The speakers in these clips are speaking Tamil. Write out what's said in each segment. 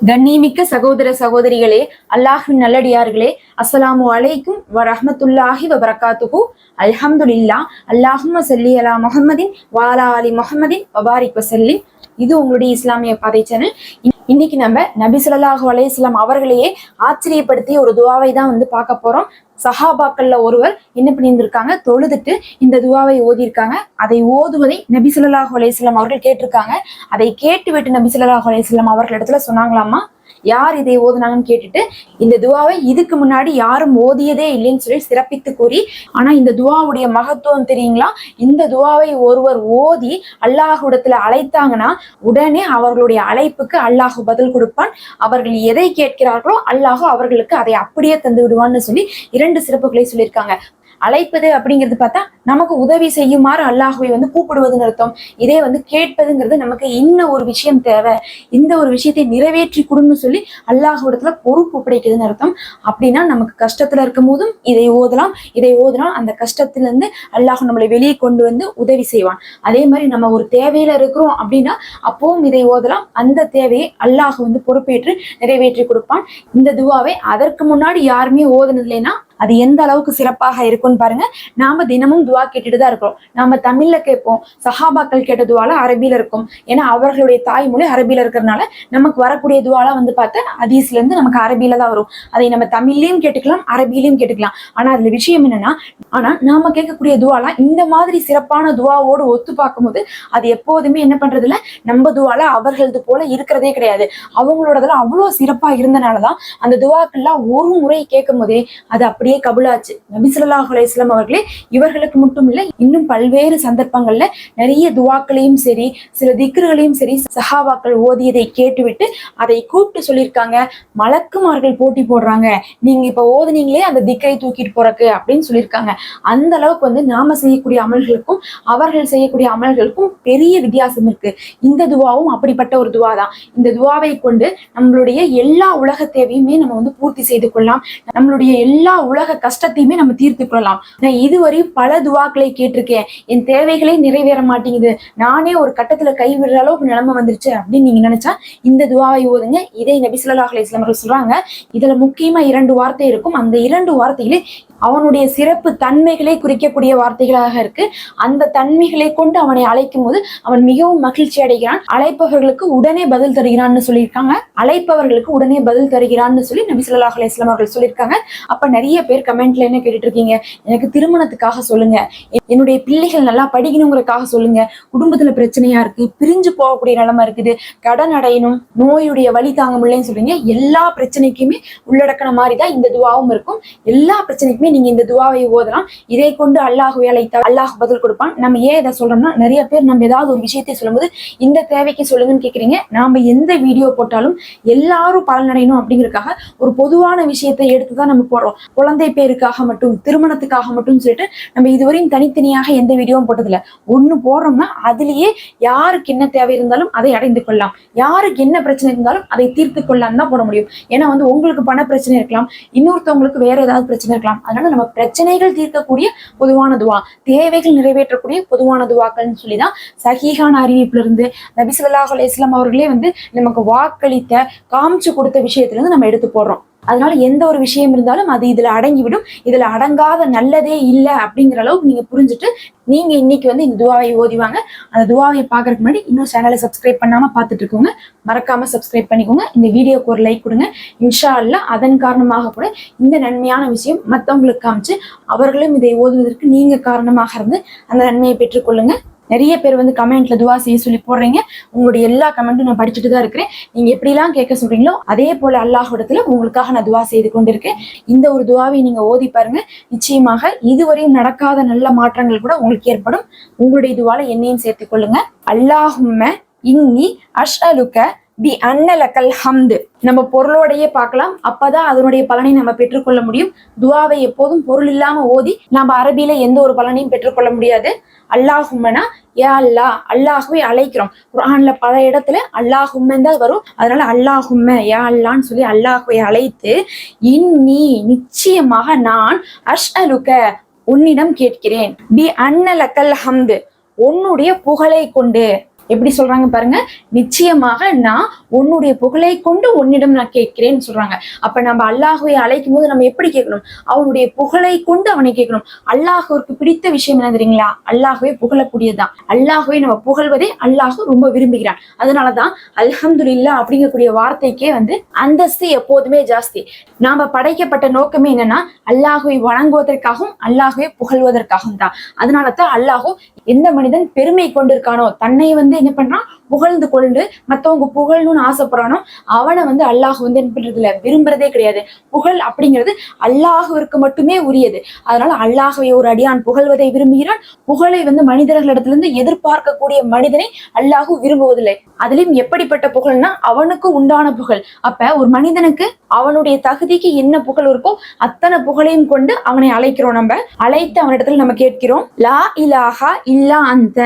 கண்ணிமிக்க சகோதர சகோதரிகளே அல்லாஹின் நல்லடியார்களே அஸ்ஸலாமு அலைக்கும் வ ரஹ்மத்துல்லாஹி வ அல்ஹம்துலில்லா அல்லாஹும் சல்லி அலா முஹம்மதின் வாலா அலி முஹம்மதின் வபாரிக் வசல்லி இது உங்களுடைய இஸ்லாமிய பாதை சேனல். இன்னைக்கு நம்ம நபி சொல்லாஹு அலைஹி அவர்களையே ஆச்சரியப்படுத்திய ஒரு துவாவை தான் வந்து பார்க்க போறோம். சஹாபாக்கள்ல ஒருவர் என்ன பண்ணியிருந்திருக்காங்க? தொழுதுட்டு இந்த துவாவை ஓதியிருக்காங்க. அதை ஓதுவதை நபி சொல்லாஹ் அலையம் அவர்கள் கேட்டிருக்காங்க. அதை கேட்டுவிட்டு நபி சொல்லாஹ் அலையம் அவர்கள் இடத்துல சொன்னாங்களாமா யார் இதை ஓதுனாங்கன்னு கேட்டுட்டு இந்த துவாவை இதுக்கு முன்னாடி யாரும் ஓதியதே இல்லைன்னு சொல்லி சிறப்பித்து கூறி ஆனா இந்த துவாவுடைய மகத்துவம் தெரியுங்களா? இந்த துவாவை ஒருவர் ஓதி அல்லாஹுடத்துல அழைத்தாங்கன்னா உடனே அவர்களுடைய அழைப்புக்கு அல்லாஹு பதில் கொடுப்பான். அவர்கள் எதை கேட்கிறார்களோ அல்லாஹு அவர்களுக்கு அதை அப்படியே தந்து விடுவான்னு சொல்லி இரண்டு சிறப்புகளை சொல்லியிருக்காங்க. அழைப்பது அப்படிங்கிறது பார்த்தா நமக்கு உதவி செய்யுமாறு அல்லாஹுவை வந்து கூப்பிடுவதுன்னு அர்த்தம். இதே வந்து கேட்பதுங்கிறது நமக்கு இன்ன ஒரு விஷயம் தேவை இந்த ஒரு விஷயத்தை நிறைவேற்றி கொடுன்னு சொல்லி அல்லாஹ்விடத்துல பொறுப்பு படைக்குதுன்னு அர்த்தம். அப்படின்னா நமக்கு கஷ்டத்துல இருக்கும் போதும் இதை ஓதலாம். இதை ஓதலாம் அந்த கஷ்டத்துல இருந்து அல்லாஹ் நம்மளை வெளியே கொண்டு வந்து உதவி செய்வான். அதே மாதிரி நம்ம ஒரு தேவையில இருக்கிறோம் அப்படின்னா அப்பவும் இதை ஓதலாம். அந்த தேவையை அல்லாஹ் வந்து பொறுப்பேற்று நிறைவேற்றி கொடுப்பான். இந்த துவாவை அதற்கு முன்னாடி யாருமே ஓதுனது இல்லைன்னா அது எந்த அளவுக்கு சிறப்பாக இருக்கும்னு பாருங்க. நாம தினமும் துவா கேட்டுட்டு தான் இருக்கிறோம். நாம தமிழ்ல கேட்போம். சஹாபாக்கள் கேட்ட துவால அரபியில இருக்கும். ஏன்னா அவர்களுடைய தாய்மொழி அரபியில இருக்கிறதுனால நமக்கு வரக்கூடிய துவாலாம் வந்து பார்த்தா அதீஸ்ல இருந்து நமக்கு அரபியில தான் வரும். அதை நம்ம தமிழ்லயும் கேட்டுக்கலாம் அரபியிலையும் கேட்டுக்கலாம். ஆனா அதுல விஷயம் என்னன்னா ஆனா நாம கேட்கக்கூடிய துவாலாம் இந்த மாதிரி சிறப்பான துவாவோடு ஒத்து பார்க்கும்போது அது எப்போதுமே என்ன பண்றது இல்ல நம்ம துவால அவர்களது போல இருக்கிறதே கிடையாது. அவங்களோடதுல அவ்வளவு சிறப்பா இருந்தனாலதான் அந்த துவாக்கள்லாம் ஒரு முறை கேட்கும் போதே அது அப்படியே கபுலாச்சு. நபிசுல்லாஹ் அலையம் அவர்களே இவர்களுக்கு மட்டும் இல்லை இன்னும் பல்வேறு சந்தர்ப்பங்கள்ல நிறைய துவாக்களையும் சரி சில திக்ருகளையும் சரி சஹாவாக்கள் ஓதியதை கேட்டுவிட்டு அதை கூப்பிட்டு சொல்லியிருக்காங்க. மலக்குமார்கள் போட்டி போடுறாங்க. நீங்க இப்ப ஓதுனீங்களே அந்த திக்கரை தூக்கிட்டு போறக்கு அப்படின்னு சொல்லியிருக்காங்க. அந்த அளவுக்கு வந்து நாம செய்யக்கூடிய அமல்களுக்கும் அவர்கள் செய்யக்கூடிய அமல்களுக்கும் பெரிய வித்தியாசம் இருக்கு. இந்த துவாவும் அப்படிப்பட்ட ஒரு துவா தான் இந்த துவாவை கொண்டு நம்மளுடைய எல்லா உலக தேவையுமே நம்ம வந்து பூர்த்தி செய்து கொள்ளலாம். நம்மளுடைய எல்லா உலக உலக கஷ்டத்தையுமே நம்ம தீர்த்து கொள்ளலாம். நான் இதுவரை பல துவாக்களை கேட்டிருக்கேன். என் தேவைகளே நிறைவேற மாட்டேங்குது. நானே ஒரு கட்டத்துல கைவிடுற அளவுக்கு நிலைமை வந்துருச்சு அப்படின்னு நீங்க நினைச்சா இந்த துவாவை ஓதுங்க. இதை நபி ஸல்லல்லாஹு அலைஹி அவர்கள் சொல்றாங்க. இதுல முக்கியமா இரண்டு வார்த்தை இருக்கும். அந்த இரண்டு வார்த்தையிலே அவனுடைய சிறப்பு தன்மைகளை குறிக்கக்கூடிய வார்த்தைகளாக இருக்கு. அந்த தன்மைகளை கொண்டு அவனை அழைக்கும் போது அவன் மிகவும் மகிழ்ச்சி அடைகிறான். அழைப்பவர்களுக்கு உடனே பதில் தருகிறான்னு சொல்லியிருக்காங்க. அழைப்பவர்களுக்கு உடனே பதில் தருகிறான்னு சொல்லி நபி ஸல்லல்லாஹு அலைஹி அவர்கள் சொல்லியிருக்காங்க. அப்ப நிறைய பேர் கமெண்ட்ல என்ன கேட்டுட்டு இருக்கீங்க எனக்கு திருமணத்துக்காக சொல்லுங்க. என்னுடைய பிள்ளைகள் நல்லா படிக்கணுங்கிறக்காக சொல்லுங்க. குடும்பத்துல பிரச்சனையா இருக்கு பிரிஞ்சு போகக்கூடிய நிலைமை இருக்குது. கடன் அடையணும் நோயுடைய வழி தாங்க முடியலன்னு சொல்றீங்க. எல்லா பிரச்சனைக்குமே உள்ளடக்கின மாதிரி தான் இந்த துவாவும் இருக்கும். எல்லா பிரச்சனைக்குமே நீங்க இந்த துவாவை ஓதலாம். இதை கொண்டு அல்லாஹ் வேலை அல்லாஹ் பதில் கொடுப்பான். நம்ம ஏன் இதை சொல்றோம்னா நிறைய பேர் நம்ம ஏதாவது ஒரு விஷயத்தை சொல்லும்போது இந்த தேவைக்கு சொல்லுங்கன்னு கேக்குறீங்க. நாம எந்த வீடியோ போட்டாலும் எல்லாரும் பலனடையணும் அப்படிங்கறதுக்காக ஒரு பொதுவான விஷயத்தை எடுத்து தான் நம்ம போடுறோம். குழந்தை பேருக்காக மட்டும் திருமணத்துக்காக மட்டும் சொல்லிட்டு நம்ம இதுவரையும் தனித்தனியாக எந்த வீடியோவும் போட்டதில்ல. ஒன்று போடுறோம்னா அதுலேயே யாருக்கு என்ன தேவை இருந்தாலும் அதை அடைந்து கொள்ளலாம். யாருக்கு என்ன பிரச்சனை இருந்தாலும் அதை தீர்த்து கொள்ளலாம் தான் போட முடியும். ஏன்னா வந்து உங்களுக்கு பண பிரச்சனை இருக்கலாம் இன்னொருத்தவங்களுக்கு வேற ஏதாவது பிரச்சனை இருக்கலாம். அதனால நம்ம பிரச்சனைகள் தீர்க்கக்கூடிய பொதுவான துவா தேவைகள் நிறைவேற்றக்கூடிய பொதுவான துவாக்கள்னு சொல்லி தான் சகிகான அறிவிப்புல இருந்து நபி அவர்களே வந்து நமக்கு வாக்களித்த காமிச்சு கொடுத்த விஷயத்துல இருந்து நம்ம எடுத்து போடுறோம். அதனால எந்த ஒரு விஷயம் இருந்தாலும் அது இதுல அடங்கிவிடும். இதுல அடங்காத நல்லதே இல்லை அப்படிங்கிற அளவுக்கு நீங்க புரிஞ்சுட்டு நீங்க இன்னைக்கு வந்து இந்த துவாவை ஓதிவாங்க அந்த துவாவை பாக்குறதுக்கு முன்னாடி இன்னும் சேனலை சப்ஸ்கிரைப் பண்ணாம பார்த்துட்டு இருக்கோங்க மறக்காம சப்ஸ்கிரைப் பண்ணிக்கோங்க. இந்த வீடியோக்கு ஒரு லைக் கொடுங்க. இன்ஷா அல்லா அதன் காரணமாக கூட இந்த நன்மையான விஷயம் மற்றவங்களுக்கு காமிச்சு அவர்களும் இதை ஓதுவதற்கு நீங்க காரணமாக இருந்து அந்த நன்மையை பெற்றுக்கொள்ளுங்க. நிறைய பேர் வந்து கமெண்ட்ல துவா செய்ய சொல்லி போடுறீங்க. உங்களுடைய எல்லா கமெண்ட்டும் நான் படிச்சுட்டு தான் இருக்கிறேன். நீங்க எப்படிலாம் கேட்க சொல்றீங்களோ அதே போல அல்லாஹிடத்துல உங்களுக்காக நான் துவா செய்து கொண்டிருக்கேன். இந்த ஒரு துவாவை நீங்க ஓதி பாருங்க. நிச்சயமாக இதுவரையும் நடக்காத நல்ல மாற்றங்கள் கூட உங்களுக்கு ஏற்படும். உங்களுடைய துவால என்னையும் சேர்த்துக் கொள்ளுங்க. அல்லாஹும்ம இன்னி அஷ்அலுக்க பி அன்னலக்கல் ஹம்து நம்ம பொருளோடையே பார்க்கலாம். அப்பதான் அதனுடைய பலனை நம்ம பெற்றுக்கொள்ள முடியும். துவாவை எப்போதும் பொருள் இல்லாம ஓதி நம்ம அரபியில எந்த ஒரு பலனையும் பெற்றுக்கொள்ள முடியாது. அல்லாஹும்மனா யா அல்லா அல்லாஹுவை அழைக்கிறோம். குரான்ல பல இடத்துல அல்லாஹும்மன் தான் வரும். அதனால அல்லாஹும்ம யா அல்லான்னு சொல்லி அல்லாஹுவை அழைத்து இன்னி நிச்சயமாக நான் அஷ் அலுக்க உன்னிடம் கேட்கிறேன். பி அன்னலக்கல் ஹம்து. உன்னுடைய புகழை கொண்டு எப்படி சொல்றாங்க பாருங்க? நிச்சயமாக நான் உன்னுடைய புகழை கொண்டு உன்னிடம் நான் கேட்கிறேன்னு சொல்றாங்க. அப்ப நம்ம அல்லாஹுவை அழைக்கும் போது நம்ம எப்படி கேட்கணும்? அவனுடைய புகழை கொண்டு அவனை கேட்கணும். அல்லாஹுவிற்கு பிடித்த விஷயம் என்ன தெரியுங்களா? அல்லாஹுவே புகழக்கூடியதுதான். அல்லாஹுவை நம்ம புகழ்வதே அல்லாஹு ரொம்ப விரும்புகிறான். அதனாலதான் அல்ஹம்துலில்லா அப்படிங்கக்கூடிய வார்த்தைக்கே வந்து அந்தஸ்து எப்போதுமே ஜாஸ்தி. நாம படைக்கப்பட்ட நோக்கமே என்னன்னா அல்லாஹுவை வணங்குவதற்காகவும் அல்லாஹுவை புகழ்வதற்காகவும் தான். அதனால தான் அல்லாஹு எந்த மனிதன் பெருமை கொண்டிருக்கானோ தன்னை வந்து என்ன பண்றான்? புகழ்ந்து கொண்டு மத்தவங்க புகழணும்னு ஆசைப்படுறானோ அவனை வந்து அல்லாஹ் வந்து என்ன விரும்புறதே கிடையாது. புகழ் அப்படிங்கிறது அல்லாஹுவிற்கு மட்டுமே உரியது. அதனால அல்லாஹுவை ஒரு அடியான் புகழ்வதை விரும்புகிறான். புகழை வந்து மனிதர்களிடத்திலிருந்து எதிர்பார்க்கக்கூடிய மனிதனை அல்லாஹு விரும்புவதில்லை. அதுலயும் எப்படிப்பட்ட புகழ்னா அவனுக்கு உண்டான புகழ். அப்ப ஒரு மனிதனுக்கு அவனுடைய தகுதிக்கு என்ன புகழ் இருக்கோ அத்தனை புகழையும் கொண்டு அவனை அழைக்கிறோம் நம்ம. அழைத்து அவனிடத்துல நம்ம கேட்கிறோம் லா இலாஹா இல்லா அந்த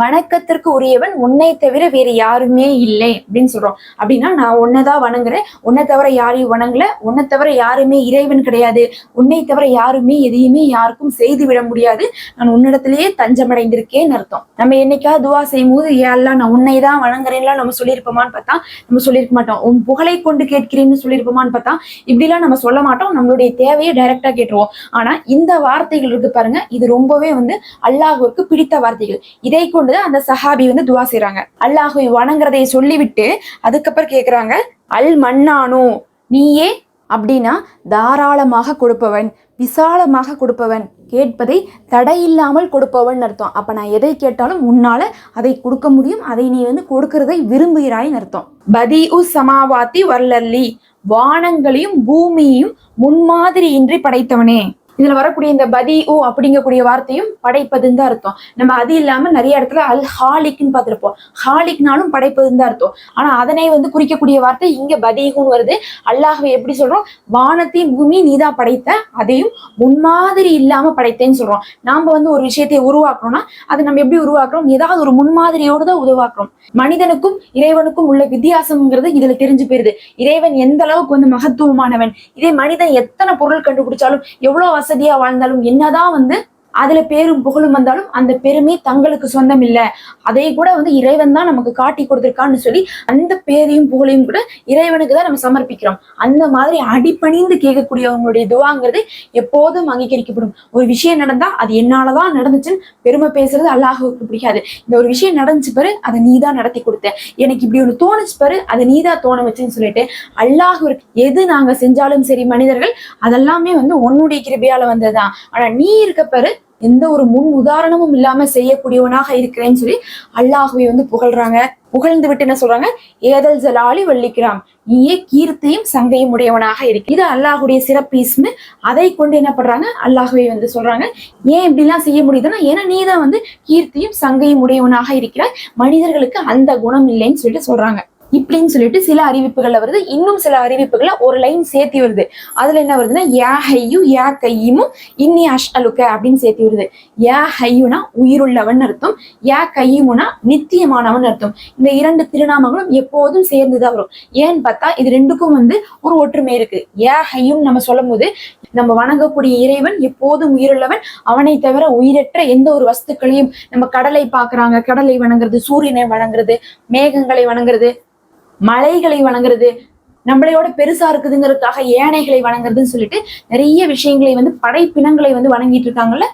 வணக்கத்திற்கு உரியவன் உன்னை தவிர வேற யாருமே இல்லை அப்படின்னு சொல்றோம். அப்படின்னா நான் உன்னைதான் வணங்குறேன். உன்னை தவிர யாரையும் வணங்கல. உன்னை தவிர யாருமே இறைவன் கிடையாது. உன்னை தவிர யாருமே எதையுமே யாருக்கும் செய்து விட முடியாது. நான் உன்னிடத்திலேயே தஞ்சமடைந்திருக்கேன்னு அர்த்தம். நம்ம என்னைக்காவது துவா செய்யும் போது ஏல்லாம் நான் உன்னை தான் வணங்குறேன்லாம் நம்ம சொல்லியிருப்போமான்னு பார்த்தா நம்ம சொல்லியிருக்க மாட்டோம். உன் புகழை கொண்டு கேட்கிறேன்னு சொல்லியிருப்போமான்னு பார்த்தா இப்படிலாம் நம்ம சொல்ல மாட்டோம். நம்மளுடைய தேவையை டைரக்டா கேட்டுருவோம். ஆனா இந்த வார்த்தைகள் இருக்கு பாருங்க. இது ரொம்பவே வந்து அல்லாஹுவிற்கு பிடித்த வார்த்தைகள். இதை கொண்டுதான் அந்த சஹாபி வந்து துவா செய்றாங்க. அல்லாஹை வணங்குறதை சொல்லிவிட்டு அதுக்கப்புறம் கேட்குறாங்க அல் மன்னானோ நீயே? அப்படின்னா தாராளமாக கொடுப்பவன் விசாலமாக கொடுப்பவன் கேட்பதை தடையில்லாமல் கொடுப்பவன் அர்த்தம். அப்போ நான் எதை கேட்டாலும் உன்னால் அதை கொடுக்க முடியும் அதை நீ வந்து கொடுக்கறதை விரும்புகிறாய்னு அர்த்தம். பதி உ சமாவாத்தி வர்லல்லி வானங்களையும் பூமியையும் முன்மாதிரியின்றி படைத்தவனே. இதுல வரக்கூடிய இந்த பதி ஊ அப்படிங்கக்கூடிய வார்த்தையும் படைப்பதுன்னு தான் அர்த்தம். நம்ம அது இல்லாம நிறைய இடத்துல அல் ஹாலிக்னு பார்த்துருப்போம். ஹாலிக்னாலும் படைப்பதுன்னு தான் அர்த்தம். ஆனா அதனை வந்து குறிக்கக்கூடிய வார்த்தை இங்க பதிகுன்னு வருது. அல்லாஹவை எப்படி சொல்றோம்? வானத்தையும் பூமி நீதான் படைத்த அதையும் முன்மாதிரி இல்லாம படைத்தேன்னு சொல்றோம். நாம வந்து ஒரு விஷயத்தை உருவாக்குறோம்னா அதை நம்ம எப்படி உருவாக்குறோம்? ஏதாவது ஒரு முன்மாதிரியோடு தான் உருவாக்குறோம். மனிதனுக்கும் இறைவனுக்கும் உள்ள வித்தியாசம்ங்கிறது இதுல தெரிஞ்சு போயிருது. இறைவன் எந்த அளவுக்கு வந்து மகத்துவமானவன்? இதே மனிதன் எத்தனை பொருள் கண்டுபிடிச்சாலும் எவ்வளவு வசதியா வாழ்ந்தாலும் என்னதான் வந்து அதுல பேரும் புகழும் வந்தாலும் அந்த பெருமை தங்களுக்கு சொந்தம் இல்ல. அதை கூட வந்து இறைவன் தான் நமக்கு காட்டி கொடுத்துருக்கான்னு சொல்லி அந்த பேரையும் புகழையும் கூட இறைவனுக்கு தான் நம்ம சமர்ப்பிக்கிறோம். அந்த மாதிரி அடிபணிந்து கேட்கக்கூடியவங்களுடைய துவாங்கிறது எப்போதும் அங்கீகரிக்கப்படும். ஒரு விஷயம் நடந்தா அது என்னாலதான் நடந்துச்சுன்னு பெருமை பேசுறது அல்லாஹுக்கு பிடிக்காது. இந்த ஒரு விஷயம் நடந்துச்சு பாரு அதை நீ தான் நடத்தி கொடுத்த. எனக்கு இப்படி ஒன்று தோணுச்சு பாரு அதை நீ தான் தோண வச்சுன்னு சொல்லிட்டு அல்லாஹ் எது நாங்க செஞ்சாலும் சரி மனிதர்கள் அதெல்லாமே வந்து உன்னுடைய கிருபையால வந்ததுதான். ஆனா நீ இருக்க பாரு எந்த ஒரு முன் உதாரணமும் இல்லாம செய்யக்கூடியவனாக இருக்கிறேன்னு சொல்லி அல்லாஹுவை வந்து புகழ்றாங்க. புகழ்ந்து விட்டு என்ன சொல்றாங்க? ஏதல் ஜலாலி வள்ளிக்கிறாம் நீயே கீர்த்தியும் சங்கையும் உடையவனாக இருக்கு இது அல்லாஹுடைய சிறப்பு இஸ்மு. அதை கொண்டு என்ன பண்றாங்க? அல்லாஹுவை வந்து சொல்றாங்க. ஏன் இப்படிலாம் செய்ய முடியுதுன்னா ஏன்னா நீ தான் வந்து கீர்த்தியும் சங்கையும் உடையவனாக இருக்கிறாய். மனிதர்களுக்கு அந்த குணம் இல்லைன்னு சொல்லிட்டு சொல்றாங்க. இப்படின்னு சொல்லிட்டு சில அறிவிப்புகள்ல வருது. இன்னும் சில அறிவிப்புகள்ல ஒரு லைன் சேர்த்தி வருது. அதுல என்ன வருதுன்னா யா ஹையு யா கையுமும் இன்னி அஷ் அலுக்க அப்படின்னு சேர்த்தி வருது. ஏ ஹையுனா உயிருள்ளவன் அர்த்தம். ஏ கையுமுனா நித்தியமானவன் அர்த்தம். இந்த இரண்டு திருநாமங்களும் எப்போதும் சேர்ந்துதான் வரும். ஏன்னு பார்த்தா இது ரெண்டுக்கும் வந்து ஒரு ஒற்றுமை இருக்கு. ஏ ஹையும் நம்ம சொல்லும் போது நம்ம வணங்கக்கூடிய இறைவன் எப்போதும் உயிருள்ளவன். அவனை தவிர உயிரற்ற எந்த ஒரு வஸ்துக்களையும் நம்ம கடலை பாக்குறாங்க கடலை வணங்குறது சூரியனை வணங்குறது மேகங்களை வணங்குறது மலைகளை வணங்குறது நம்மளையோட பெருசா இருக்குதுங்கிறதுக்காக ஏனைகளை வணங்குறதுன்னு சொல்லிட்டு நிறைய விஷயங்களை வந்து படைப்பினங்களை வந்து வணங்கிட்டு இருக்காங்கல்ல?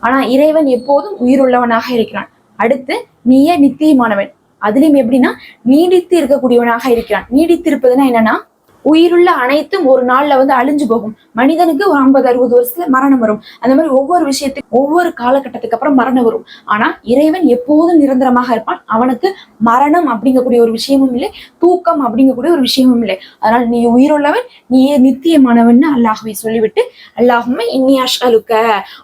ஆனா இறைவன் எப்போதும் உயிருள்ளவனாக இருக்கிறான். அடுத்து நீயே நித்தியமானவன். அதுலயும் எப்படின்னா நீடித்து இருக்கக்கூடியவனாக இருக்கிறான். நீடித்து இருப்பதுன்னா என்னன்னா உயிருள்ள அனைத்தும் ஒரு நாள்ல வந்து அழிஞ்சு போகும். மனிதனுக்கு ஒரு ஐம்பது அறுபது வருஷத்துல மரணம் வரும். அந்த மாதிரி ஒவ்வொரு விஷயத்துக்கும் ஒவ்வொரு காலகட்டத்துக்கு அப்புறம் மரணம் வரும். ஆனா இறைவன் எப்போதும் நிரந்தரமாக இருப்பான். அவனுக்கு மரணம் அப்படிங்கக்கூடிய ஒரு விஷயமும் இல்லை தூக்கம் அப்படிங்கக்கூடிய ஒரு விஷயமும் இல்லை. அதனால் நீ உயிருள்ளவன் நீயே நித்தியமானவன் அல்லாஹுவை சொல்லிவிட்டு அல்லாஹுமே இன்னி அஷ்அலுக்க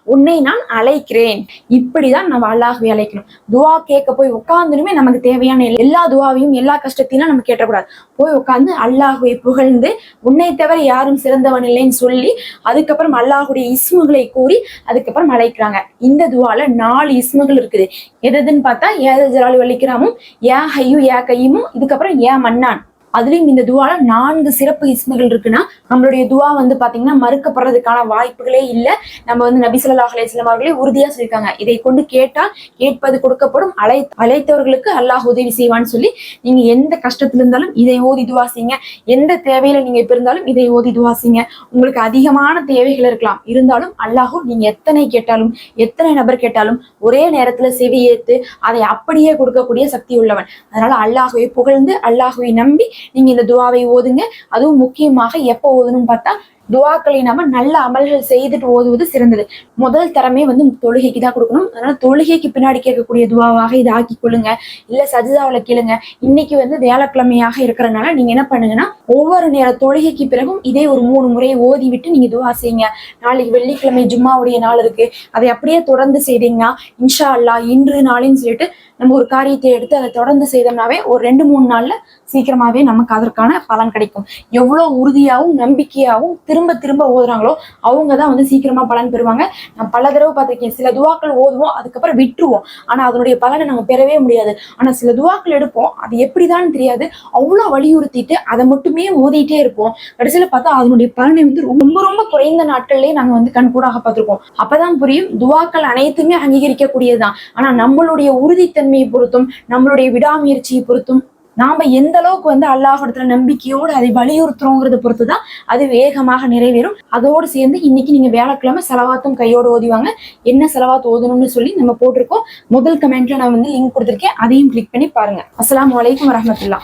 உன்னை நான் அழைக்கிறேன். இப்படிதான் நம்ம அல்லாஹுவை அழைக்கணும். துவா கேட்க போய் உட்கார்ந்துருமே நமக்கு தேவையான எல்லா துவாவையும் எல்லா கஷ்டத்தையும் நம்ம கேட்டக்கூடாது. போய் உட்கார்ந்து அல்லாஹுவை புகழ் புகழ்ந்து உன்னை தவிர யாரும் சிறந்தவன் இல்லைன்னு சொல்லி அதுக்கப்புறம் அல்லாஹுடைய இஸ்முகளை கூறி அதுக்கப்புறம் அழைக்கிறாங்க. இந்த துவால நாலு இஸ்முகள் இருக்குது. எது எதுன்னு பார்த்தா ஏத வலிக்கிறாமும் ஏ ஹையும் ஏ கையுமும் இதுக்கப்புறம் ஏ மன்னான். அதுலயும் இந்த துவால நான்கு சிறப்பு இஸ்முகள் இருக்குன்னா நம்மளுடைய துவா வந்து பாத்தீங்கன்னா மறுக்கப்படுறதுக்கான வாய்ப்புகளே இல்லை. நம்ம வந்து நபி ஸல்லல்லாஹு அவர்களே உறுதியா சொல்லியிருக்காங்க. இதை கொண்டு கேட்டால் கேட்பது கொடுக்கப்படும். அழை அழைத்தவர்களுக்கு அல்லாஹ் உதவி செய்வான்னு சொல்லி நீங்க எந்த கஷ்டத்துல இருந்தாலும் இதை ஓதி துவா செய்யுங்க. எந்த தேவையில நீங்க இப்ப இருந்தாலும் இதை ஓதி துவா செய்யுங்க. உங்களுக்கு அதிகமான தேவைகள் இருக்கலாம். இருந்தாலும் அல்லாஹும் நீங்க எத்தனை கேட்டாலும் எத்தனை நபர் கேட்டாலும் ஒரே நேரத்துல செவி ஏத்து அதை அப்படியே கொடுக்கக்கூடிய சக்தி உள்ளவன். அதனால அல்லாஹுவை புகழ்ந்து அல்லாஹுவை நம்பி நீங்க இந்த துவாவை ஓதுங்க. அதுவும் முக்கியமாக எப்போ ஓதணும்னு பார்த்தா துவாக்களை நாம நல்ல அமல்கள் செய்துட்டு ஓதுவது சிறந்தது. முதல் தரமே வந்து தொழுகைக்கு தான் கொடுக்கணும். அதனால தொழுகைக்கு பின்னாடி கேட்கக்கூடிய துவாவாக இதை ஆக்கி கொள்ளுங்க. இல்ல சஜிதாவில் கேளுங்க. இன்னைக்கு வந்து வியாழக்கிழமையாக இருக்கிறதுனால நீங்க என்ன பண்ணுங்கன்னா ஒவ்வொரு நேர தொழுகைக்கு பிறகும் இதே ஒரு மூணு முறை ஓதி விட்டு நீங்க துவா செய்யுங்க. நாளைக்கு வெள்ளிக்கிழமை ஜும்மாவுடைய நாள் இருக்கு. அதை அப்படியே தொடர்ந்து செய்தீங்கன்னா இன்ஷா அல்லாஹ் இன்று நாளின்னு சொல்லிட்டு நம்ம ஒரு காரியத்தை எடுத்து அதை தொடர்ந்து செய்தோம்னாவே ஒரு ரெண்டு மூணு நாள்ல சீக்கிரமாவே நமக்கு அதற்கான பலன் கிடைக்கும். எவ்வளவு உறுதியாகவும் நம்பிக்கையாகவும் திரும்ப திரும்ப ஓதுறாங்களோ அவங்க தான் வந்து சீக்கிரமா பலன் பெறுவாங்க. நான் பல தடவை பார்த்துருக்கேன் சில துவாக்கள் ஓதுவோம் அதுக்கப்புறம் விட்டுருவோம். ஆனா அதனுடைய பலனை நம்ம பெறவே முடியாது. ஆனா சில துவாக்கள் எடுப்போம் அது எப்படிதான் தெரியாது. அவ்வளோ வலியுறுத்திட்டு அதை மட்டுமே ஓதிட்டே இருப்போம். கடைசியில பார்த்தா அதனுடைய பலனை வந்து ரொம்ப ரொம்ப குறைந்த நாட்கள்லயே நாங்கள் வந்து கண்கூடாக பார்த்துருக்கோம் அப்பதான் புரியும் துவாக்கள் அனைத்துமே அங்கீகரிக்கக்கூடியது தான் ஆனா நம்மளுடைய உறுதித்தன்மையை பொறுத்தும் நம்மளுடைய விடாமுயற்சியை பொறுத்தும் நாம எந்த அளவுக்கு வந்து அல்லாஹிடத்துல நம்பிக்கையோடு அதை வலியுறுத்துறோங்கிறத பொறுத்து தான் அது வேகமாக நிறைவேறும். அதோடு சேர்ந்து இன்னைக்கு நீங்க வியாழக்கிழமை செலவாத்தும் கையோடு ஓதிவாங்க. என்ன செலவாத்து ஓதணும்னு சொல்லி நம்ம போட்டிருக்கோம். முதல் கமெண்ட்ல நான் வந்து லிங்க் கொடுத்துருக்கேன். அதையும் கிளிக் பண்ணி பாருங்க. அஸ்லாம் அலைக்கும் வரமத்துல்லா